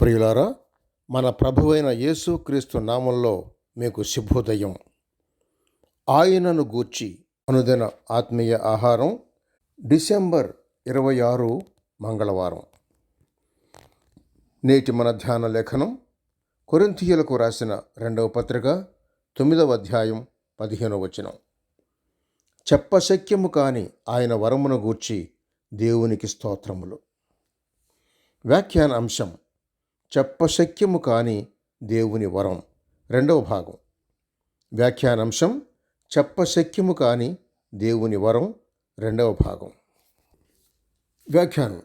ప్రియులారా మన ప్రభువైన యేసుక్రీస్తు నామంలో మీకు శుభోదయం. ఆయనను గూర్చి అనుదిన ఆత్మీయ ఆహారం డిసెంబర్ ఇరవై ఆరు మంగళవారం. నేటి మన ధ్యాన లేఖనం కొరింథీయులకు రాసిన రెండవ పత్రిక తొమ్మిదవ అధ్యాయం పదిహేనవ వచనం. చెప్పశక్యము కాని ఆయన వరమును గూర్చి దేవునికి స్తోత్రములు. వ్యాఖ్యాన అంశం చెప్పశక్యము కాని దేవుని వరం. రెండవ భాగం. వ్యాఖ్యానాంశం చెప్పశక్యము కాని దేవుని వరం. రెండవ భాగం. వ్యాఖ్యానం.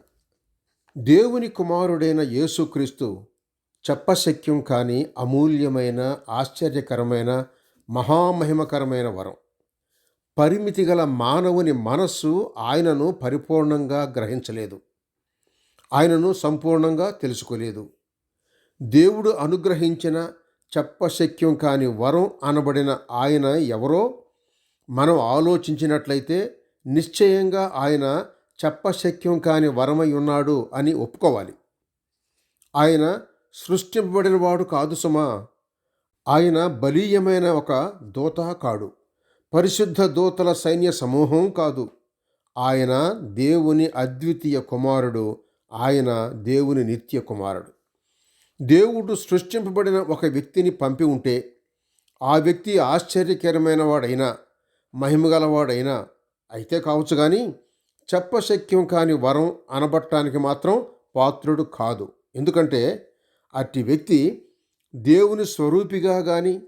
దేవుని కుమారుడైన యేసుక్రీస్తు చెప్పశక్యం కాని అమూల్యమైన ఆశ్చర్యకరమైన మహామహిమకరమైన వరం. పరిమితి గల మానవుని మనస్సు ఆయనను పరిపూర్ణంగా గ్రహించలేదు. ఆయనను సంపూర్ణంగా తెలుసుకోలేదు. దేవుడు అనుగ్రహించిన చెప్పశక్యం కాని వరం అనబడిన ఆయన ఎవరో మనం ఆలోచించినట్లయితే నిశ్చయంగా ఆయన చెప్పశక్యం కాని వరమై ఉన్నాడు అని ఒప్పుకోవాలి. ఆయన సృష్టింపబడినవాడు కాదు సుమా. ఆయన బలీయమైన ఒక దూత కాడు. పరిశుద్ధ దూతల సైన్య సమూహం కాదు. ఆయన దేవుని అద్వితీయ కుమారుడు. ఆయన దేవుని నిత్య కుమారుడు. దేవుడు సృష్టింపబడిన ఒక వ్యక్తిని పంపి ఉంటే ఆ వ్యక్తి ఆశ్చర్యకరమైన వాడైనా మహిమగలవాడైనా అయితే కావచ్చు కానీ చెప్పశక్యం కాని వరం అనబట్టానికి మాత్రం పాత్రుడు కాదు. ఎందుకంటే అట్టి వ్యక్తి దేవుని స్వరూపిగా కానీ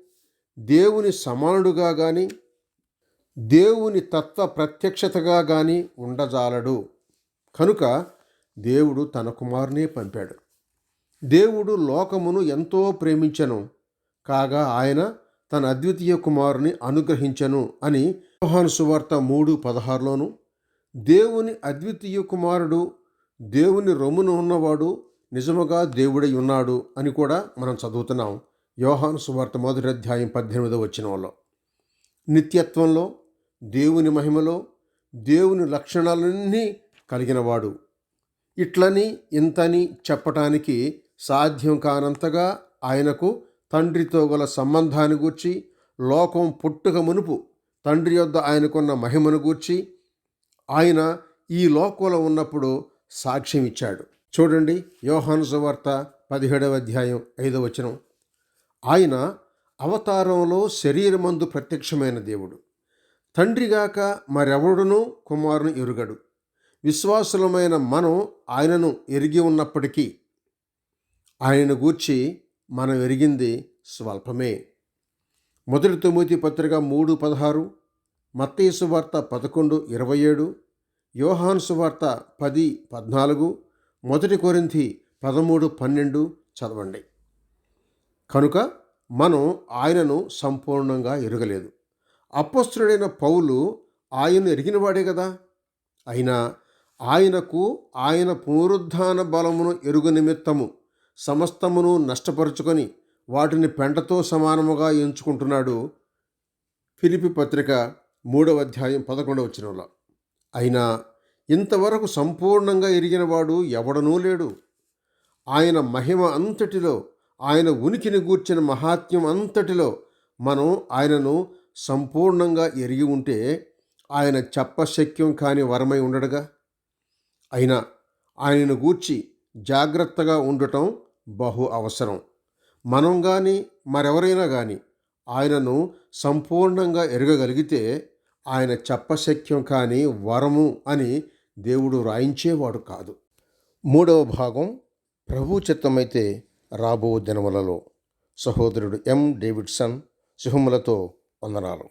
దేవుని సమానుడుగా కానీ దేవుని తత్వ ప్రత్యక్షతగా కానీ ఉండజాలడు. కనుక దేవుడు తన కుమారునే పంపాడు. దేవుడు లోకమును ఎంతో ప్రేమించను కాగా ఆయన తన అద్వితీయ కుమారుని అనుగ్రహించను అని యోహాను సువార్త మూడు పదహారులోను దేవుని అద్వితీయ కుమారుడు దేవుని రొమ్మును ఉన్నవాడు నిజముగా దేవుడై ఉన్నాడు అని కూడా మనం చదువుతున్నాం. యోహాను సువార్త మొదటి అధ్యాయం వచ్చిన వచ్చినంలో నిత్యత్వంలో దేవుని మహిమలో దేవుని లక్షణాలన్నీ కలిగినవాడు. ఇట్లని ఇంతని చెప్పటానికి సాధ్యం కానంతగా ఆయనకు తండ్రితో గల సంబంధాన్ని గూర్చి లోకం పుట్టుక మునుపు తండ్రి యొద్ద ఆయనకున్న మహిమను గూర్చి ఆయన ఈ లోకంలో ఉన్నప్పుడు సాక్ష్యం ఇచ్చాడు. చూడండి యోహాను సువార్త పదిహేడవ అధ్యాయం ఐదవ వచనం. ఆయన అవతారంలో శరీరమందు ప్రత్యక్షమైన దేవుడు. తండ్రిగాక మరెవడునూ కుమారును ఎరుగడు. విశ్వాసులమైన మనం ఆయనను ఎరిగి ఉన్నప్పటికీ ఆయన గూర్చి మనం ఎరిగింది స్వల్పమే. మొదటి తొమ్మిది పత్రిక మూడు పదహారు మత్తయ్య వార్త పదకొండు ఇరవై ఏడు యోహాన్ సువార్త పది పద్నాలుగు మొదటి కొరింథి పదమూడు పన్నెండు చదవండి. కనుక మనం ఆయనను సంపూర్ణంగా ఎరగలేదు. అపస్తుడైన పౌలు ఆయన ఎరిగినవాడే కదా అయినా ఆయనకు ఆయన పునరుద్ధాన బలమును ఎరుగు నిమిత్తము సమస్తమును నష్టపరుచుకొని వాటిని పెంటతో సమానముగా ఎంచుకుంటున్నాడు. ఫిలిపి పత్రిక మూడవ అధ్యాయం పదకొండవ వచనంలో. అయినా ఇంతవరకు సంపూర్ణంగా ఎరిగినవాడు ఎవడనూ లేడు. ఆయన మహిమ అంతటిలో ఆయన ఉనికిని గూర్చిన మహాత్మ్యం అంతటిలో మనం ఆయనను సంపూర్ణంగా ఎరిగి ఉంటే ఆయన చెప్పశక్యం కాని వరమై ఉండడుగా? అయినా ఆయనను గూర్చి జాగ్రత్తగా ఉండటం బహు అవసరం. మనం కానీ మరెవరైనా కానీ ఆయనను సంపూర్ణంగా ఎరగగలిగితే ఆయన చెప్పశక్యం కానీ వరము అని దేవుడు రాయించేవాడు కాదు. మూడవ భాగం ప్రభు చిత్తమైతే రాబో దినములలో. సహోదరుడు ఎం. డేవిడ్సన్ సింహములతో వందనాలు.